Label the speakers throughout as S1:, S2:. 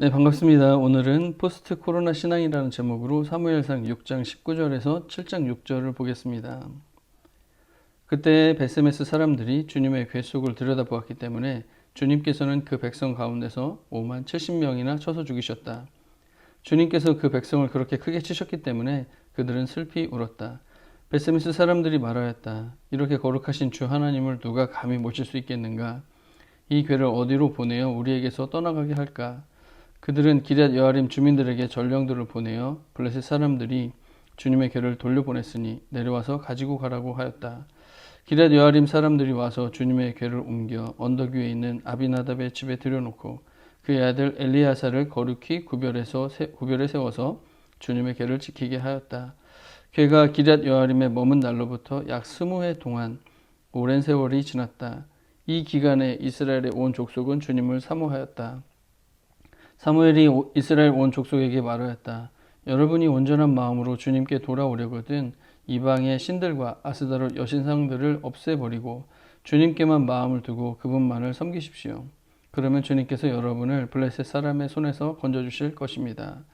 S1: 네, 반갑습니다. 오늘은 포스트 코로나 신앙이라는 제목으로 사무엘상 6장 19절에서 7장 6절을 보겠습니다. 그때 베스메스 사람들이 주님의 궤 속을 들여다보았기 때문에 주님께서는 그 백성 가운데서 5만 70명이나 쳐서 죽이셨다. 주님께서 그 백성을 그렇게 크게 치셨기 때문에 그들은 슬피 울었다. 베스메스 사람들이 말하였다. 이렇게 거룩하신 주 하나님을 누가 감히 모실 수 있겠는가? 이 괴를 어디로 보내어 우리에게서 떠나가게 할까? 그들은 기럇 여아림 주민들에게 전령들을 보내어 블레셋 사람들이 주님의 괴를 돌려보냈으니 내려와서 가지고 가라고 하였다. 기럇 여아림 사람들이 와서 주님의 괴를 옮겨 언덕 위에 있는 아비나답의 집에 들여놓고 그의 아들 엘리야사를 거룩히 구별해서 세, 구별해 세워서 주님의 괴를 지키게 하였다. 괴가 기럇 여아림에 머문 날로부터 약 스무 해 동안 오랜 세월이 지났다. 이 기간에 이스라엘의 온 족속은 주님을 사모하였다. 사무엘이 이스라엘 온 족속에게 말하였다. 여러분이 온전한 마음으로 주님께 돌아오려거든 이방의 신들과 아스다롯 여신상들을 없애버리고 주님께만 마음을 두고 그분만을 섬기십시오. 그러면 주님께서 여러분을 블레셋 사람의 손에서 건져주실 것입니다.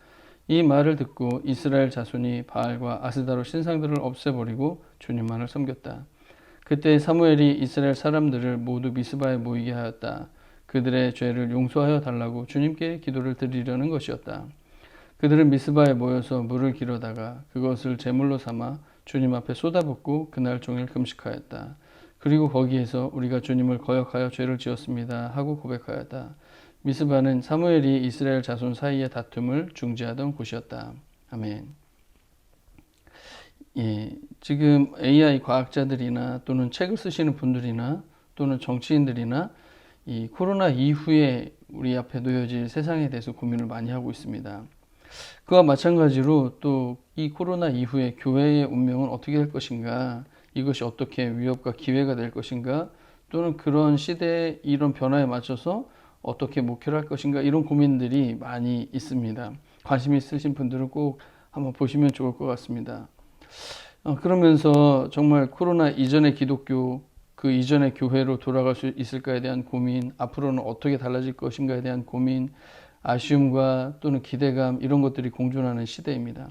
S1: 이 말을 듣고 이스라엘 자손이 바알과 아스다롯 신상들을 없애버리고 주님만을 섬겼다. 그때 사무엘이 이스라엘 사람들을 모두 미스바에 모이게 하였다. 그들의 죄를 용서하여 달라고 주님께 기도를 드리려는 것이었다. 그들은 미스바에 모여서 물을 길어다가 그것을 제물로 삼아 주님 앞에 쏟아붓고 그날 종일 금식하였다. 그리고 거기에서 우리가 주님을 거역하여 죄를 지었습니다 하고 고백하였다. 미스바는 사무엘이 이스라엘 자손 사이의 다툼을 중지하던 곳이었다. 아멘. 예, 지금 AI 과학자들이나 또는 책을 쓰시는 분들이나 또는 정치인들이나 이 코로나 이후에 우리 앞에 놓여질 세상에 대해서 고민을 많이 하고 있습니다. 그와 마찬가지로 또 이 코로나 이후에 교회의 운명은 어떻게 될 것인가, 이것이 어떻게 위협과 기회가 될 것인가, 또는 그런 시대의 이런 변화에 맞춰서 어떻게 목회를 할 것인가, 이런 고민들이 많이 있습니다. 관심 있으신 분들은 꼭 한번 보시면 좋을 것 같습니다. 어, 그러면서 정말 코로나 이전의 기독교, 그 이전의 교회로 돌아갈 수 있을까에 대한 고민, 앞으로는 어떻게 달라질 것인가에 대한 고민, 아쉬움과 또는 기대감 이런 것들이 공존하는 시대입니다.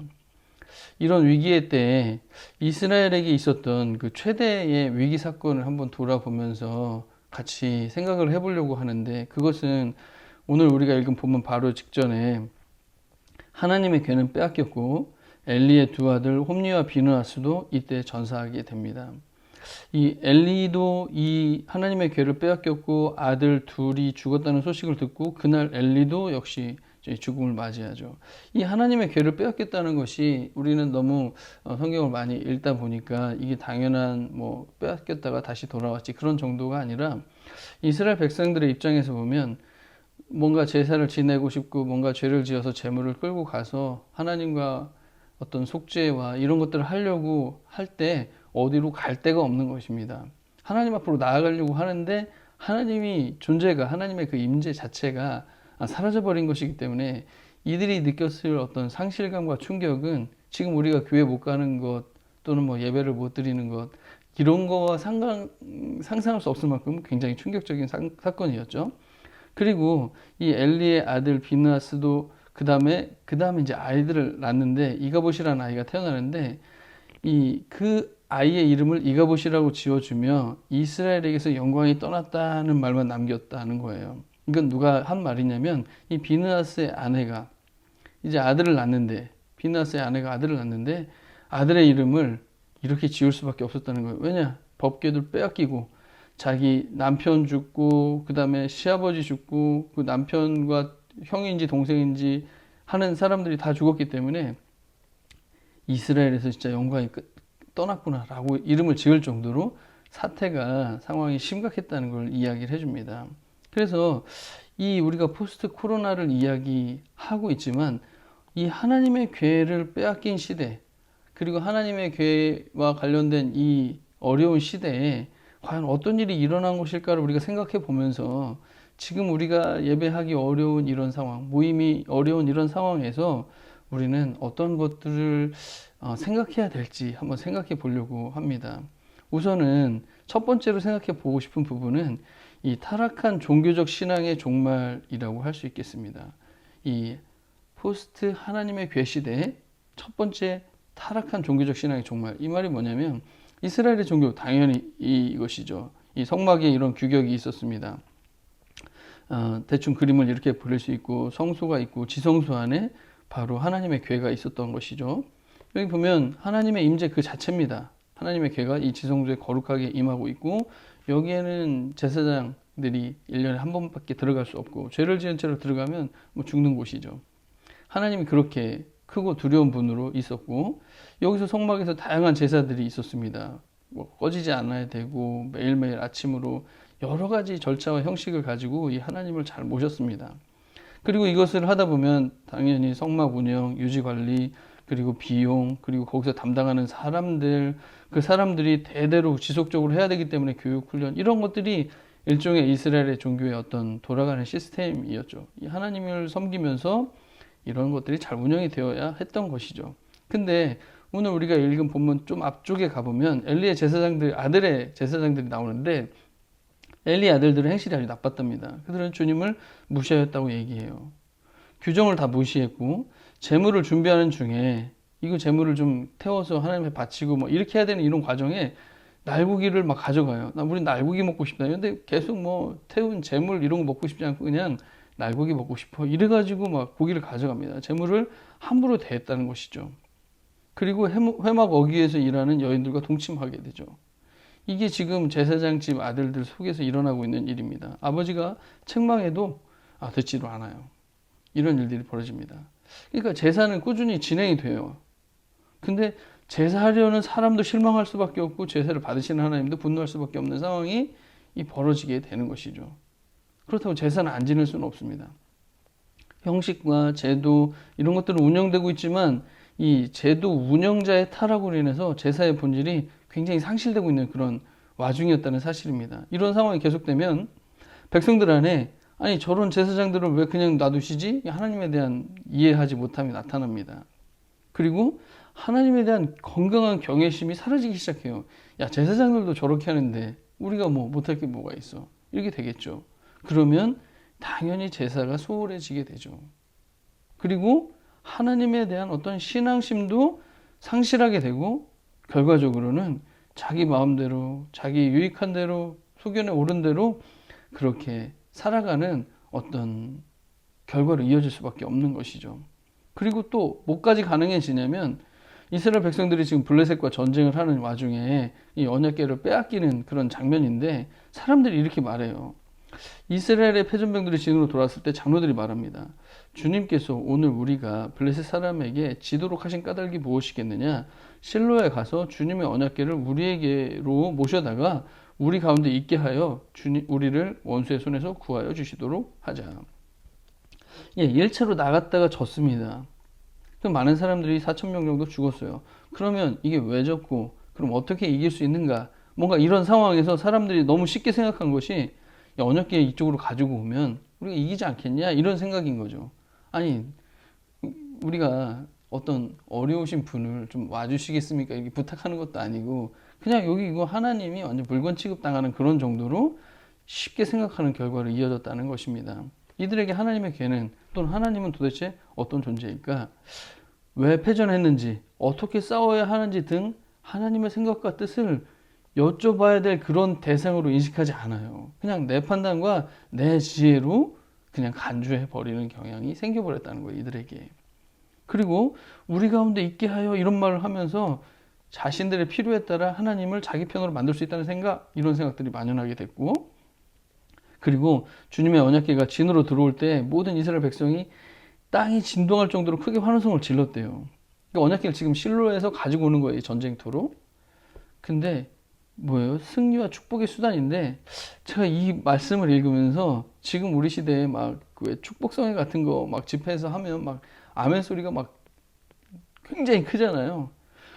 S1: 이런 위기의 때에 이스라엘에게 있었던 그 최대의 위기 사건을 한번 돌아보면서 같이 생각을 해보려고 하는데 그것은 오늘 우리가 읽은 본문 바로 직전에 하나님의 괴는 빼앗겼고 엘리의 두 아들 홈리와 비누아스도 이때 전사하게 됩니다. 이 엘리도 이 하나님의 괴를 빼앗겼고 아들 둘이 죽었다는 소식을 듣고 그날 엘리도 역시 죽음을 맞이하죠. 이 하나님의 괴를 빼앗겼다는 것이 우리는 너무 어, 성경을 많이 읽다 보니까 이게 당연한 뭐 빼앗겼다가 다시 돌아왔지 그런 정도가 아니라 이스라엘 백성들의 입장에서 보면 뭔가 제사를 지내고 싶고 뭔가 죄를 지어서 재물을 끌고 가서 하나님과 어떤 속죄와 이런 것들을 하려고 할 때 어디로 갈 데가 없는 것입니다. 하나님 앞으로 나아가려고 하는데 하나님이 존재가 하나님의 그 임재 자체가 사라져 버린 것이기 때문에 이들이 느꼈을 어떤 상실감과 충격은 지금 우리가 교회 못 가는 것 또는 뭐 예배를 못 드리는 것 이런 거와 상상, 상상할 수 없을 만큼 굉장히 충격적인 사, 사건이었죠. 그리고 이 엘리의 아들 비누아스도 그 다음에 그 다음에 이제 아이들을 낳는데 이가보시라는 아이가 태어나는데 이 그 아이의 이름을 이가봇이라고 지어주며 이스라엘에게서 영광이 떠났다는 말만 남겼다는 거예요. 이건 누가 한 말이냐면 이 비느하스의 아내가 이제 아들을 낳는데 비느하스의 아내가 아들을 낳는데 아들의 이름을 이렇게 지을 수밖에 없었다는 거예요. 왜냐? 법궤들 빼앗기고 자기 남편 죽고 그 다음에 시아버지 죽고 그 남편과 형인지 동생인지 하는 사람들이 다 죽었기 때문에 이스라엘에서 진짜 영광이 끝, 떠났구나라고 이름을 지을 정도로 사태가 상황이 심각했다는 걸 이야기를 해줍니다. 그래서 이 우리가 포스트 코로나를 이야기하고 있지만 이 하나님의 괴를 빼앗긴 시대 그리고 하나님의 괴와 관련된 이 어려운 시대에 과연 어떤 일이 일어난 것일까를 우리가 생각해 보면서 지금 우리가 예배하기 어려운 이런 상황, 모임이 어려운 이런 상황에서 우리는 어떤 것들을 어, 생각해야 될지 한번 생각해 보려고 합니다. 우선은 첫 번째로 생각해 보고 싶은 부분은 이 타락한 종교적 신앙의 종말이라고 할 수 있겠습니다. 이 포스트 하나님의 괴 시대의 첫 번째 타락한 종교적 신앙의 종말. 이 말이 뭐냐면 이스라엘의 종교 당연히 이것이죠. 이 성막에 이런 규격이 있었습니다. 어, 대충 그림을 이렇게 그릴 수 있고 성소가 있고 지성소 안에 바로 하나님의 괴가 있었던 것이죠. 여기 보면 하나님의 임재 그 자체입니다. 하나님의 괴가 이 지성소에 거룩하게 임하고 있고 여기에는 제사장들이 1년에 한 번밖에 들어갈 수 없고 죄를 지은 채로 들어가면 뭐 죽는 곳이죠. 하나님이 그렇게 크고 두려운 분으로 있었고 여기서 성막에서 다양한 제사들이 있었습니다. 뭐 꺼지지 않아야 되고 매일매일 아침으로 여러 가지 절차와 형식을 가지고 이 하나님을 잘 모셨습니다. 그리고 이것을 하다 보면 당연히 성막 운영, 유지 관리, 그리고 비용, 그리고 거기서 담당하는 사람들, 그 사람들이 대대로 지속적으로 해야 되기 때문에 교육 훈련 이런 것들이 일종의 이스라엘의 종교의 어떤 돌아가는 시스템이었죠. 이 하나님을 섬기면서 이런 것들이 잘 운영이 되어야 했던 것이죠. 근데 오늘 우리가 읽은 본문 좀 앞쪽에 가보면 엘리의 제사장들, 아들의 제사장들이 나오는데 엘리 아들들은 행실이 아주 나빴답니다. 그들은 주님을 무시하였다고 얘기해요. 규정을 다 무시했고 재물을 준비하는 중에 이거 재물을 좀 태워서 하나님에 바치고 뭐 이렇게 해야 되는 이런 과정에 날고기를 막 가져가요. 나 우리 날고기 먹고 싶다. 근데 계속 뭐 태운 재물 이런 거 먹고 싶지 않고 그냥 날고기 먹고 싶어. 이래가지고 막 고기를 가져갑니다. 재물을 함부로 대했다는 것이죠. 그리고 회막 어귀에서 일하는 여인들과 동침하게 되죠. 이게 지금 제사장 집 아들들 속에서 일어나고 있는 일입니다. 아버지가 책망해도 아, 듣지도 않아요. 이런 일들이 벌어집니다. 그러니까 제사는 꾸준히 진행이 돼요. 근데 제사하려는 사람도 실망할 수밖에 없고 제사를 받으시는 하나님도 분노할 수밖에 없는 상황이 이 벌어지게 되는 것이죠. 그렇다고 제사는 안 지낼 수는 없습니다. 형식과 제도 이런 것들은 운영되고 있지만 이 제도 운영자의 타락으로 인해서 제사의 본질이 굉장히 상실되고 있는 그런 와중이었다는 사실입니다. 이런 상황이 계속되면 백성들 안에 아니 저런 제사장들을 왜 그냥 놔두시지? 하나님에 대한 이해하지 못함이 나타납니다. 그리고 하나님에 대한 건강한 경외심이 사라지기 시작해요. 야 제사장들도 저렇게 하는데 우리가 뭐 못할 게 뭐가 있어? 이렇게 되겠죠. 그러면 당연히 제사가 소홀해지게 되죠. 그리고 하나님에 대한 어떤 신앙심도 상실하게 되고 결과적으로는 자기 마음대로 자기 유익한 대로 소견에 오른 대로 그렇게 살아가는 어떤 결과로 이어질 수밖에 없는 것이죠. 그리고 또 뭐까지 가능해지냐면 이스라엘 백성들이 지금 블레셋과 전쟁을 하는 와중에 이 언약궤를 빼앗기는 그런 장면인데 사람들이 이렇게 말해요. 이스라엘의 패전병들이 진으로 돌아왔을 때 장로들이 말합니다. 주님께서 오늘 우리가 블레셋 사람에게 지도록 하신 까닭이 무엇이겠느냐? 실로에 가서 주님의 언약궤를 우리에게로 모셔다가 우리 가운데 있게 하여 주님 우리를 원수의 손에서 구하여 주시도록 하자. 예, 일체로 나갔다가 졌습니다. 그 많은 사람들이 4천 명 정도 죽었어요. 그러면 이게 왜 졌고 그럼 어떻게 이길 수 있는가? 뭔가 이런 상황에서 사람들이 너무 쉽게 생각한 것이 언약궤 이쪽으로 가지고 오면 우리가 이기지 않겠냐 이런 생각인 거죠. 아니 우리가 어떤 어려우신 분을 좀 와주시겠습니까? 이렇게 부탁하는 것도 아니고 그냥 여기 이거 하나님이 완전 물건 취급당하는 그런 정도로 쉽게 생각하는 결과로 이어졌다는 것입니다. 이들에게 하나님의 괴는 또는 하나님은 도대체 어떤 존재일까? 왜 패전했는지, 어떻게 싸워야 하는지 등 하나님의 생각과 뜻을 여쭤봐야 될 그런 대상으로 인식하지 않아요. 그냥 내 판단과 내 지혜로 그냥 간주해 버리는 경향이 생겨버렸다는 거예요, 이들에게. 그리고 우리 가운데 있게 하여 이런 말을 하면서 자신들의 필요에 따라 하나님을 자기 편으로 만들 수 있다는 생각, 이런 생각들이 만연하게 됐고, 그리고 주님의 언약계가 진으로 들어올 때 모든 이스라엘 백성이 땅이 진동할 정도로 크게 환호성을 질렀대요. 그러니까 언약계를 지금 실로에서 가지고 오는 거예요, 전쟁터로. 근데 뭐예요? 승리와 축복의 수단인데 제가 이 말씀을 읽으면서 지금 우리 시대에 막그 축복성회 같은 거 막 집회에서 하면 막 아멘 소리가 막 굉장히 크잖아요.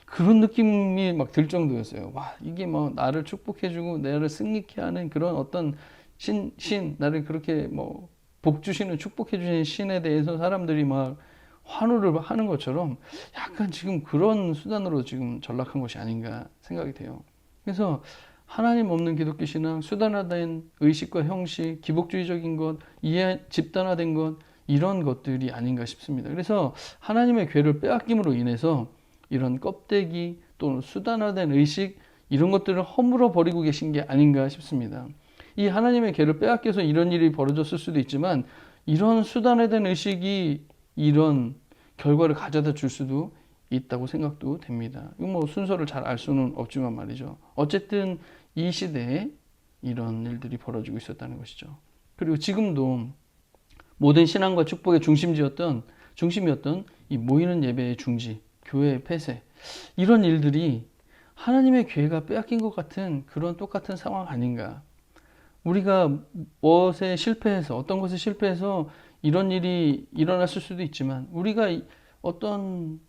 S1: 그런 느낌이 막 들 정도였어요. 와, 이게 뭐 나를 축복해주고 나를 승리케 하는 그런 어떤 신, 신, 나를 그렇게 뭐 복 주시는 축복해 주시는 신에 대해서 사람들이 막 환호를 하는 것처럼 약간 지금 그런 수단으로 지금 전락한 것이 아닌가 생각이 돼요. 그래서 하나님 없는 기독교 신앙, 수단화된 의식과 형식, 기복주의적인 것, 이해 집단화된 것 이런 것들이 아닌가 싶습니다. 그래서 하나님의 괴를 빼앗김으로 인해서 이런 껍데기 또는 수단화된 의식 이런 것들을 허물어 버리고 계신 게 아닌가 싶습니다. 이 하나님의 괴를 빼앗겨서 이런 일이 벌어졌을 수도 있지만 이런 수단화된 의식이 이런 결과를 가져다 줄 수도 있다고 생각도 됩니다. 뭐 순서를 잘 알 수는 없지만 말이죠. 어쨌든 이 시대에 이런 일들이 벌어지고 있었다는 것이죠. 그리고 지금도 모든 신앙과 축복의 중심지였던 중심이었던 이 모이는 예배의 중지, 교회의 폐쇄 이런 일들이 하나님의 교회가 빼앗긴 것 같은 그런 똑같은 상황 아닌가? 우리가 무엇에 실패해서 어떤 것에 실패해서 이런 일이 일어났을 수도 있지만 우리가 어떤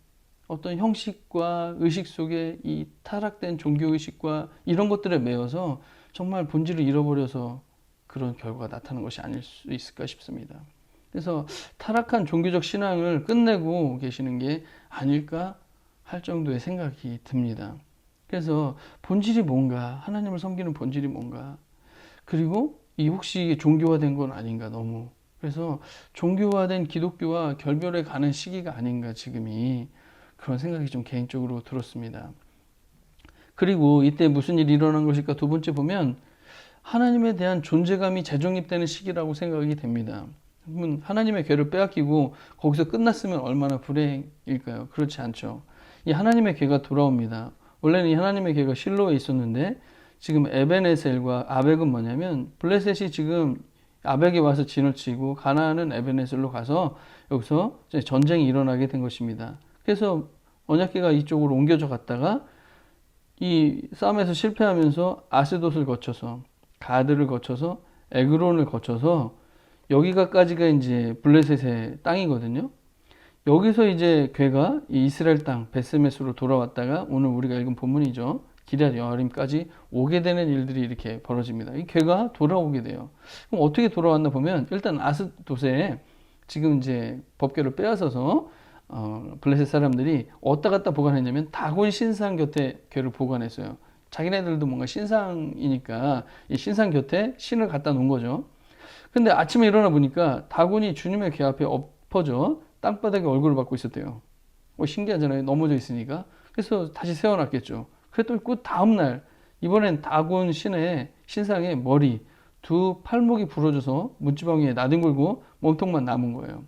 S1: 어떤 형식과 의식 속에 이 타락된 종교 의식과 이런 것들에 매여서 정말 본질을 잃어버려서 그런 결과가 나타나는 것이 아닐 수 있을까 싶습니다. 그래서 타락한 종교적 신앙을 끝내고 계시는 게 아닐까 할 정도의 생각이 듭니다. 그래서 본질이 뭔가, 하나님을 섬기는 본질이 뭔가, 그리고 이 혹시 종교화된 건 아닌가 너무. 그래서 종교화된 기독교와 결별해 가는 시기가 아닌가 지금이 그런 생각이 좀 개인적으로 들었습니다. 그리고 이때 무슨 일이 일어난 것일까 두 번째 보면 하나님에 대한 존재감이 재정립되는 시기라고 생각이 됩니다. 하나님의 괴를 빼앗기고 거기서 끝났으면 얼마나 불행일까요? 그렇지 않죠. 이 하나님의 괴가 돌아옵니다. 원래는 이 하나님의 괴가 실로에 있었는데 지금 에베네셀과 아벡은 뭐냐면 블레셋이 지금 아벡에 와서 진을 치고 가나안은 에베네셀로 가서 여기서 전쟁이 일어나게 된 것입니다. 그래서 언약궤가 이쪽으로 옮겨져 갔다가 이 싸움에서 실패하면서 아스돗을 거쳐서 가드를 거쳐서 에그론을 거쳐서 여기가까지가 이제 블레셋의 땅이거든요. 여기서 이제 괴가 이스라엘 땅 베스메스로 돌아왔다가 오늘 우리가 읽은 본문이죠. 기럇 여아림까지 오게 되는 일들이 이렇게 벌어집니다. 이 괴가 돌아오게 돼요. 그럼 어떻게 돌아왔나 보면 일단 아스돗에 지금 이제 법궤를 빼앗아서 어, 블레셋 사람들이 어디다 갖다 보관했냐면 다곤 신상 곁에 괴를 보관했어요. 자기네들도 뭔가 신상이니까 이 신상 곁에 신을 갖다 놓은 거죠. 근데 아침에 일어나 보니까 다곤이 주님의 궤 앞에 엎어져 땅바닥에 얼굴을 받고 있었대요. 뭐 신기하잖아요. 넘어져 있으니까. 그래서 다시 세워놨겠죠. 그랬더니 그 다음날 이번엔 다곤 신의 신상의 머리 두 팔목이 부러져서 문지방에 나뒹굴고 몸통만 남은 거예요.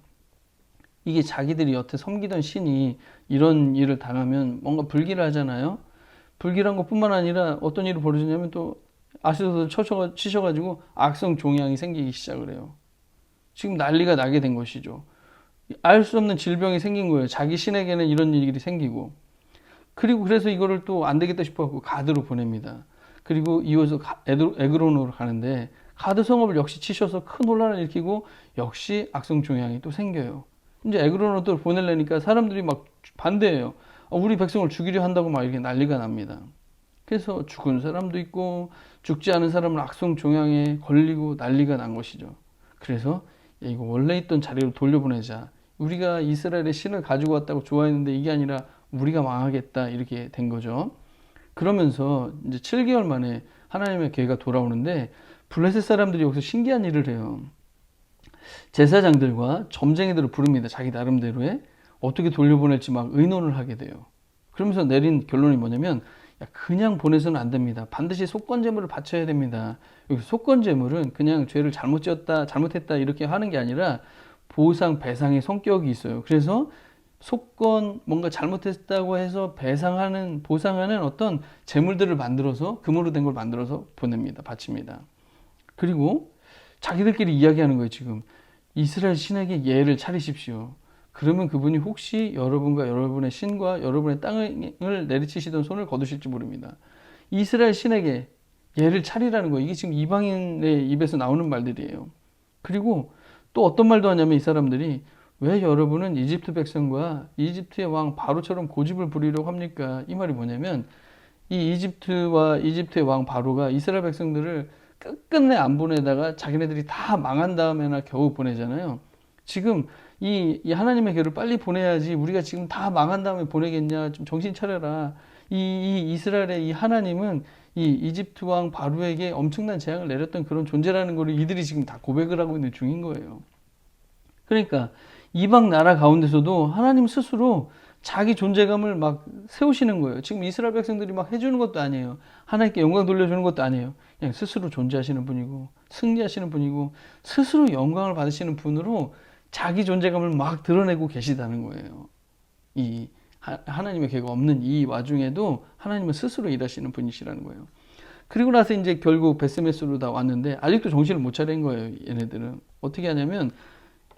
S1: 이게 자기들이 여태 섬기던 신이 이런 일을 당하면 뭔가 불길을 하잖아요. 불길한 것뿐만 아니라 어떤 일이 벌어지냐면 또 아시도들 치셔가지고 악성 종양이 생기기 시작을 해요. 지금 난리가 나게 된 것이죠. 알 수 없는 질병이 생긴 거예요. 자기 신에게는 이런 일이 생기고. 그리고 그래서 이거를 또 안 되겠다 싶어갖고 가드로 보냅니다. 그리고 이어서 에그론으로 가는데 가드 성업을 역시 치셔서 큰 혼란을 일으키고 역시 악성 종양이 또 생겨요. 이제 또 보내려니까 사람들이 막 반대해요. 아, 우리 백성을 죽이려 한다고 막 이렇게 난리가 납니다. 그래서 죽은 사람도 있고 죽지 않은 사람은 악성 종양에 걸리고 난리가 난 것이죠. 그래서 이거 원래 있던 자리로 돌려보내자. 우리가 이스라엘의 신을 가지고 왔다고 좋아했는데 이게 아니라 우리가 망하겠다 이렇게 된 거죠. 그러면서 이제 7개월 만에 하나님의 계획가 돌아오는데 블레셋 사람들이 여기서 신기한 일을 해요. 제사장들과 점쟁이들을 부릅니다. 자기 나름대로의 어떻게 돌려보낼지 막 의논을 하게 돼요. 그러면서 내린 결론이 뭐냐면 그냥 보내서는 안 됩니다. 반드시 속건제물을 바쳐야 됩니다. 여기 속건제물은 그냥 죄를 잘못 지었다, 잘못했다 이렇게 하는 게 아니라 보상, 배상의 성격이 있어요. 그래서 속건 뭔가 잘못했다고 해서 배상하는 보상하는 어떤 재물들을 만들어서 금으로 된 걸 만들어서 보냅니다. 바칩니다. 그리고 자기들끼리 이야기하는 거예요, 지금. 이스라엘 신에게 예를 차리십시오. 그러면 그분이 혹시 여러분과 여러분의 신과 여러분의 땅을 내리치시던 손을 거두실지 모릅니다. 이스라엘 신에게 예를 차리라는 거예요. 이게 지금 이방인의 입에서 나오는 말들이에요. 그리고 또 어떤 말도 하냐면 이 사람들이 왜 여러분은 이집트 백성과 이집트의 왕 바로처럼 고집을 부리려고 합니까? 이 말이 뭐냐면 이 이집트와 이집트의 왕 바로가 이스라엘 백성들을 끝끝내 안 보내다가 자기네들이 다 망한 다음에나 겨우 보내잖아요. 지금 이, 이 하나님의 교를 빨리 보내야지 우리가 지금 다 망한 다음에 보내겠냐 좀 정신 차려라. 이, 이 이스라엘의 이 하나님은 이 이집트 왕 바로에게 엄청난 재앙을 내렸던 그런 존재라는 걸 이들이 지금 다 고백을 하고 있는 중인 거예요. 그러니까 이방 나라 가운데서도 하나님 스스로 자기 존재감을 막 세우시는 거예요. 지금 이스라엘 백성들이 막 해주는 것도 아니에요. 하나님께 영광 돌려주는 것도 아니에요. 그냥 스스로 존재하시는 분이고 승리하시는 분이고 스스로 영광을 받으시는 분으로 자기 존재감을 막 드러내고 계시다는 거예요. 이 하- 하나님의 계가 없는 이 와중에도 하나님은 스스로 일하시는 분이시라는 거예요. 그리고 나서 이제 결국 베스메스로 다 왔는데 아직도 정신을 못 차린 거예요. 얘네들은 어떻게 하냐면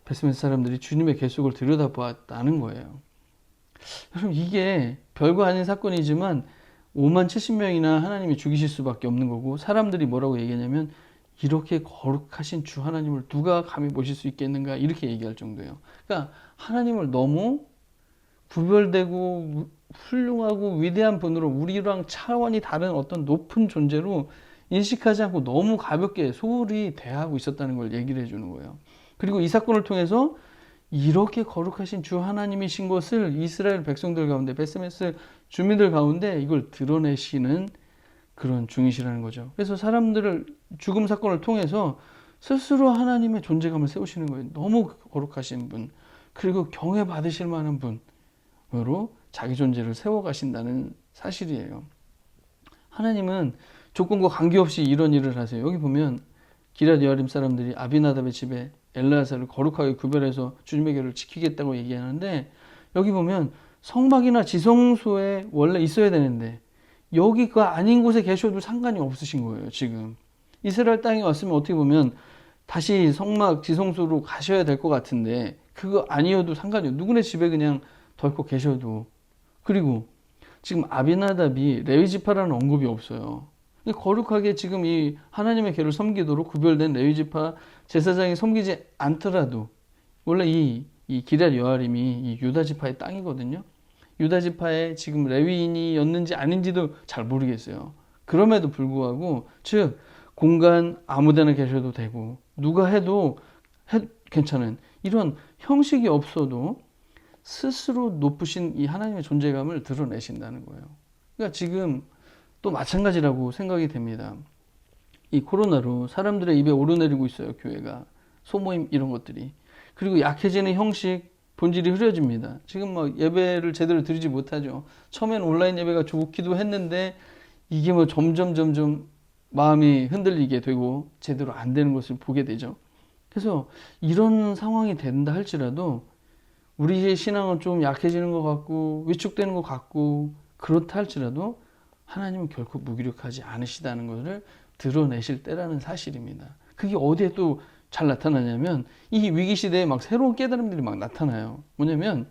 S1: 베스메스 사람들이 주님의 계속을 들여다보았다는 거예요. 여러분 이게 별거 아닌 사건이지만 5만 70명이나 하나님이 죽이실 수밖에 없는 거고 사람들이 뭐라고 얘기하냐면 이렇게 거룩하신 주 하나님을 누가 감히 보실 수 있겠는가 이렇게 얘기할 정도예요. 그러니까 하나님을 너무 구별되고 훌륭하고 위대한 분으로 우리랑 차원이 다른 어떤 높은 존재로 인식하지 않고 너무 가볍게 소홀히 대하고 있었다는 걸 얘기를 해주는 거예요. 그리고 이 사건을 통해서 이렇게 거룩하신 주 하나님이신 것을 이스라엘 백성들 가운데 베스메스 주민들 가운데 이걸 드러내시는 그런 중이시라는 거죠. 그래서 사람들을 죽음 사건을 통해서 스스로 하나님의 존재감을 세우시는 거예요. 너무 거룩하신 분, 그리고 경외 받으실 만한 분으로 자기 존재를 세워 가신다는 사실이에요. 하나님은 조건과 관계없이 이런 일을 하세요. 여기 보면 기랏 여아림 사람들이 아비나답의 집에 엘라사를 거룩하게 구별해서 주님의 결을 지키겠다고 얘기하는데 여기 보면 성막이나 지성소에 원래 있어야 되는데 여기가 아닌 곳에 계셔도 상관이 없으신 거예요, 지금. 이스라엘 땅에 왔으면 어떻게 보면 다시 성막 지성소로 가셔야 될 것 같은데 그거 아니어도 상관이 없어요. 누구네 집에 그냥 덜컥 계셔도. 그리고 지금 아비나답이 레위 지파라는 언급이 없어요. 거룩하게 지금 이 하나님의 계를 섬기도록 구별된 레위 지파 제사장이 섬기지 않더라도 원래 이, 이 기랄 여아림이 이 유다 지파의 땅이거든요. 유다 지파의 지금 레위인이었는지 아닌지도 잘 모르겠어요. 그럼에도 불구하고 즉 공간 아무데나 계셔도 되고 누가 해도 해, 괜찮은 이런 형식이 없어도 스스로 높으신 이 하나님의 존재감을 드러내신다는 거예요. 그러니까 지금 또 마찬가지라고 생각이 됩니다. 이 코로나로 사람들의 입에 오르내리고 있어요, 교회가. 소모임 이런 것들이. 그리고 약해지는 형식, 본질이 흐려집니다. 지금 막 예배를 제대로 드리지 못하죠. 처음엔 온라인 예배가 좋기도 했는데 이게 뭐 점점 점점 마음이 흔들리게 되고 제대로 안 되는 것을 보게 되죠. 그래서 이런 상황이 된다 할지라도 우리의 신앙은 좀 약해지는 것 같고 위축되는 것 같고 그렇다 할지라도 하나님은 결코 무기력하지 않으시다는 것을 드러내실 때라는 사실입니다. 그게 어디에 또 잘 나타나냐면 이 위기 시대에 막 새로운 깨달음들이 막 나타나요. 뭐냐면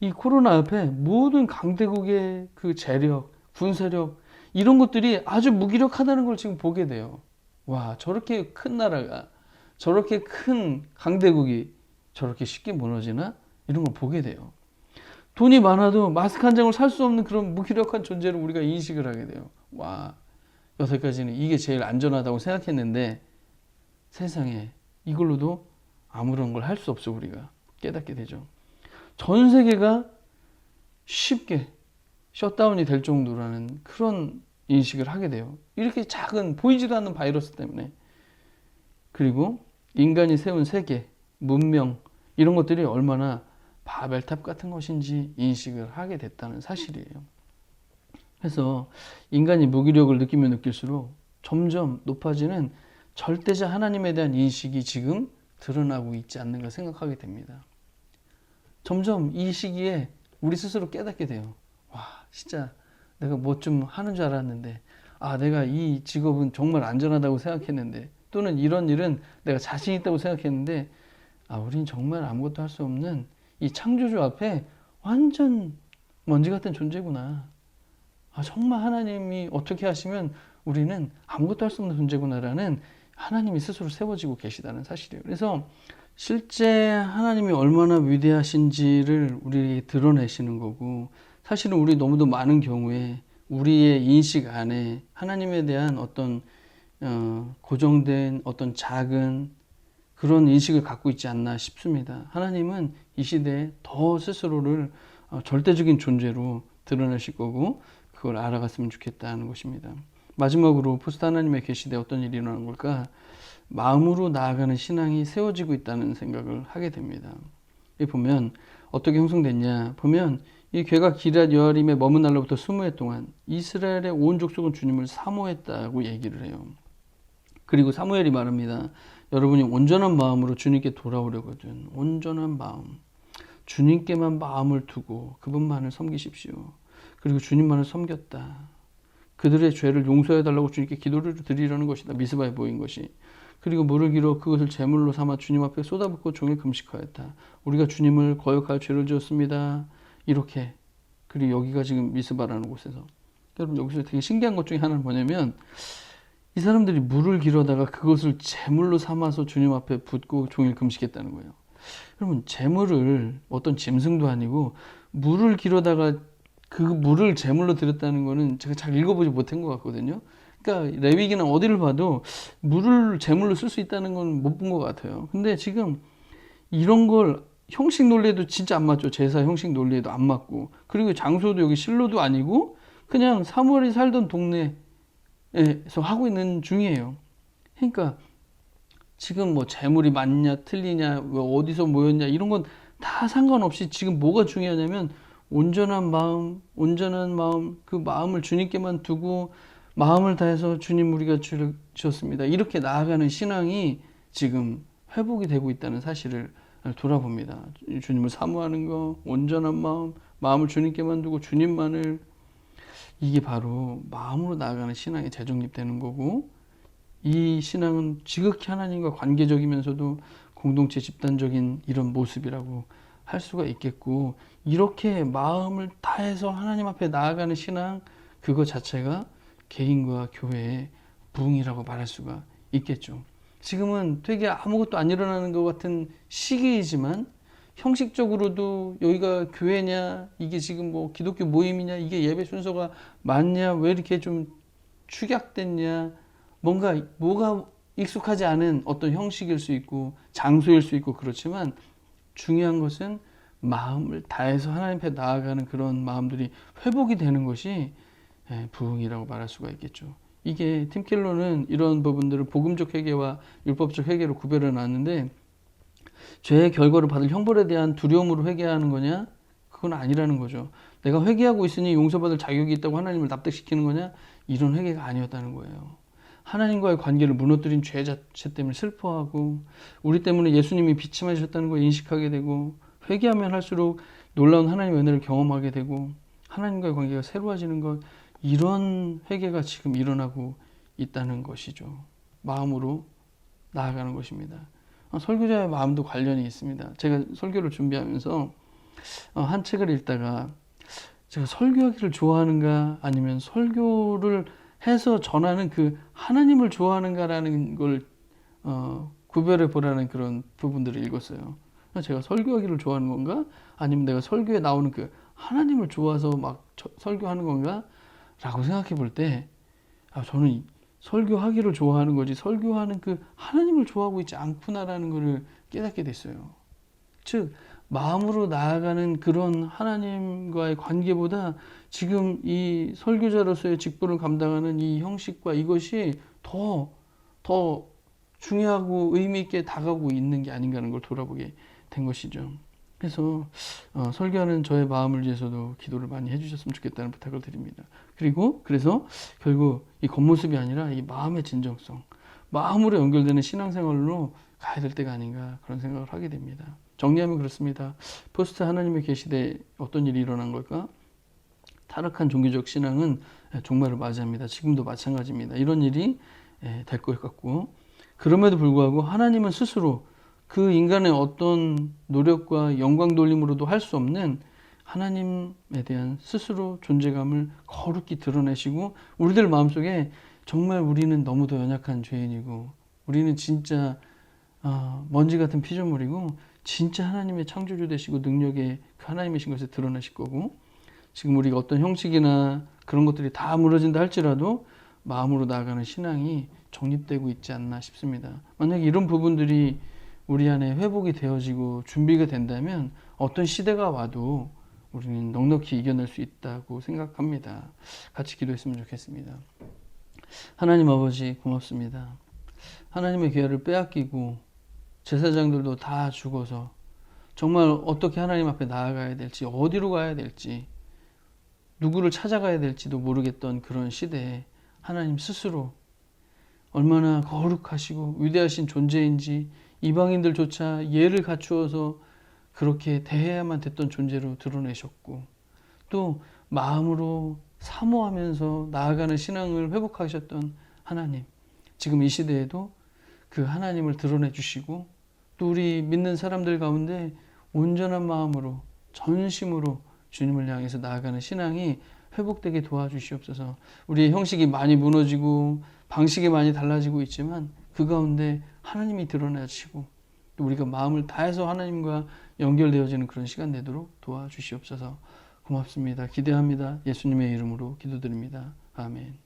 S1: 이 코로나 앞에 모든 강대국의 그 재력, 군사력 이런 것들이 아주 무기력하다는 걸 지금 보게 돼요. 와, 저렇게 큰 나라가 저렇게 큰 강대국이 저렇게 쉽게 무너지나? 이런 걸 보게 돼요. 돈이 많아도 마스크 한 장을 살 수 없는 그런 무기력한 존재를 우리가 인식을 하게 돼요. 와, 여태까지는 이게 제일 안전하다고 생각했는데 세상에 이걸로도 아무런 걸 할 수 없어 우리가 깨닫게 되죠. 전 세계가 쉽게 셧다운이 될 정도라는 그런 인식을 하게 돼요. 이렇게 작은 보이지도 않는 바이러스 때문에 그리고 인간이 세운 세계, 문명 이런 것들이 얼마나 바벨탑 같은 것인지 인식을 하게 됐다는 사실이에요. 그래서 인간이 무기력을 느끼면 느낄수록 점점 높아지는 절대자 하나님에 대한 인식이 지금 드러나고 있지 않는가 생각하게 됩니다. 점점 이 시기에 우리 스스로 깨닫게 돼요. 와, 진짜 내가 뭐 좀 하는 줄 알았는데, 아, 내가 이 직업은 정말 안전하다고 생각했는데, 또는 이런 일은 내가 자신 있다고 생각했는데, 아, 우린 정말 아무것도 할 수 없는 이 창조주 앞에 완전 먼지 같은 존재구나. 아, 정말 하나님이 어떻게 하시면 우리는 아무것도 할 수 없는 존재구나라는 하나님이 스스로 세워지고 계시다는 사실이에요. 그래서 실제 하나님이 얼마나 위대하신지를 우리에게 드러내시는 거고, 사실은 우리 너무도 많은 경우에 우리의 인식 안에 하나님에 대한 어떤 어, 고정된 어떤 작은 그런 인식을 갖고 있지 않나 싶습니다. 하나님은 이 시대에 더 스스로를 어, 절대적인 존재로 드러내실 거고 그걸 알아갔으면 좋겠다는 것입니다. 마지막으로 포스트 하나님의 계시대 어떤 일이 일어난 걸까? 마음으로 나아가는 신앙이 세워지고 있다는 생각을 하게 됩니다. 이 보면 어떻게 형성됐냐 보면 이 괴가 기랏 여아림에 머문 날로부터 20해 동안 이스라엘의 온 족속은 주님을 사모했다고 얘기를 해요. 그리고 사무엘이 말합니다. 여러분이 온전한 마음으로 주님께 돌아오려거든. 온전한 마음. 주님께만 마음을 두고 그분만을 섬기십시오. 그리고 주님만을 섬겼다. 그들의 죄를 용서해 달라고 주님께 기도를 드리려는 것이다. 미스바에 보인 것이. 그리고 물을 길어 그것을 제물로 삼아 주님 앞에 쏟아붓고 종일 금식하였다. 우리가 주님을 거역할 죄를 지었습니다. 이렇게. 그리고 여기가 지금 미스바라는 곳에서. 여러분 여기서 되게 신기한 것 중에 하나는 뭐냐면 이 사람들이 물을 길어다가 그것을 제물로 삼아서 주님 앞에 붓고 종일 금식했다는 거예요. 여러분 제물을 어떤 짐승도 아니고 물을 길어다가 그 물을 제물로 드렸다는 거는 제가 잘 읽어보지 못한 것 같거든요. 그러니까 레위기는 어디를 봐도 물을 제물로 쓸 수 있다는 건 못 본 것 같아요. 근데 지금 이런 걸 형식 논리에도 진짜 안 맞죠. 제사 형식 논리에도 안 맞고 그리고 장소도 여기 실로도 아니고 그냥 사무엘이 살던 동네 에서 하고 있는 중이에요. 그러니까 지금 뭐 재물이 맞냐 틀리냐 뭐 어디서 모였냐 이런 건 다 상관없이 지금 뭐가 중요하냐면 온전한 마음, 온전한 마음, 그 마음을 주님께만 두고 마음을 다해서 주님 우리가 주셨습니다. 이렇게 나아가는 신앙이 지금 회복이 되고 있다는 사실을 돌아봅니다. 주님을 사모하는 거, 온전한 마음, 마음을 주님께만 두고 주님만을 이게 바로 마음으로 나아가는 신앙이 재정립되는 거고 이 신앙은 지극히 하나님과 관계적이면서도 공동체 집단적인 이런 모습이라고 할 수가 있겠고 이렇게 마음을 다해서 하나님 앞에 나아가는 신앙 그거 자체가 개인과 교회의 부흥이라고 말할 수가 있겠죠. 지금은 되게 아무것도 안 일어나는 것 같은 시기이지만 형식적으로도 여기가 교회냐 이게 지금 뭐 기독교 모임이냐 이게 예배 순서가 맞냐 왜 이렇게 좀 축약됐냐 뭔가 뭐가 익숙하지 않은 어떤 형식일 수 있고 장소일 수 있고 그렇지만 중요한 것은 마음을 다해서 하나님 앞에 나아가는 그런 마음들이 회복이 되는 것이 예, 부흥이라고 말할 수가 있겠죠. 이게 팀킬러는 이런 부분들을 복음적 회개와 율법적 회개로 구별해 놨는데 죄의 결과를 받을 형벌에 대한 두려움으로 회개하는 거냐? 그건 아니라는 거죠. 내가 회개하고 있으니 용서받을 자격이 있다고 하나님을 납득시키는 거냐? 이런 회개가 아니었다는 거예요. 하나님과의 관계를 무너뜨린 죄 자체 때문에 슬퍼하고 우리 때문에 예수님이 비침하셨다는 걸 인식하게 되고 회개하면 할수록 놀라운 하나님의 은혜를 경험하게 되고 하나님과의 관계가 새로워지는 것 이런 회개가 지금 일어나고 있다는 것이죠. 마음으로 나아가는 것입니다. 어, 설교자의 마음도 관련이 있습니다. 제가 설교를 준비하면서 어, 한 책을 읽다가 제가 설교하기를 좋아하는가 아니면 설교를 해서 전하는 그 하나님을 좋아하는가라는 걸 어, 구별해 보라는 그런 부분들을 읽었어요. 제가 설교하기를 좋아하는 건가? 아니면 내가 설교에 나오는 그 하나님을 좋아서 막 저, 설교하는 건가? 라고 생각해 볼 때, 아, 저는 설교하기를 좋아하는 거지, 설교하는 그 하나님을 좋아하고 있지 않구나라는 것을 깨닫게 됐어요. 즉, 마음으로 나아가는 그런 하나님과의 관계보다 지금 이 설교자로서의 직분을 감당하는 이 형식과 이것이 더, 더 중요하고 의미 있게 다가오고 있는 게 아닌가 하는 걸 돌아보게 된 것이죠. 그래서 어, 설교하는 저의 마음을 위해서도 기도를 많이 해주셨으면 좋겠다는 부탁을 드립니다. 그리고 그래서 결국 이 겉모습이 아니라 이 마음의 진정성, 마음으로 연결되는 신앙생활로 가야 될 때가 아닌가 그런 생각을 하게 됩니다. 정리하면 그렇습니다. 포스트 하나님의 계시대 어떤 일이 일어난 걸까? 타락한 종교적 신앙은 종말을 맞이합니다. 지금도 마찬가지입니다. 이런 일이 될 것 같고 그럼에도 불구하고 하나님은 스스로 그 인간의 어떤 노력과 영광 돌림으로도 할 수 없는 하나님에 대한 스스로 존재감을 거룩히 드러내시고 우리들 마음속에 정말 우리는 너무도 연약한 죄인이고 우리는 진짜 어, 먼지 같은 피조물이고 진짜 하나님의 창조주 되시고 능력의 그 하나님이신 것을 드러내실 거고 지금 우리가 어떤 형식이나 그런 것들이 다 무너진다 할지라도 마음으로 나아가는 신앙이 정립되고 있지 않나 싶습니다. 만약에 이런 부분들이 우리 안에 회복이 되어지고 준비가 된다면 어떤 시대가 와도 우리는 넉넉히 이겨낼 수 있다고 생각합니다. 같이 기도했으면 좋겠습니다. 하나님 아버지 고맙습니다. 하나님의 귀하를 빼앗기고 제사장들도 다 죽어서 정말 어떻게 하나님 앞에 나아가야 될지 어디로 가야 될지 누구를 찾아가야 될지도 모르겠던 그런 시대에 하나님 스스로 얼마나 거룩하시고 위대하신 존재인지 이방인들조차 예를 갖추어서 그렇게 대해야만 됐던 존재로 드러내셨고 또 마음으로 사모하면서 나아가는 신앙을 회복하셨던 하나님 지금 이 시대에도 그 하나님을 드러내 주시고 또 우리 믿는 사람들 가운데 온전한 마음으로 전심으로 주님을 향해서 나아가는 신앙이 회복되게 도와주시옵소서. 우리의 형식이 많이 무너지고 방식이 많이 달라지고 있지만 그 가운데 하나님이 드러나시고 또 우리가 마음을 다해서 하나님과 연결되어지는 그런 시간 되도록 도와주시옵소서. 고맙습니다. 기대합니다. 예수님의 이름으로 기도드립니다. 아멘.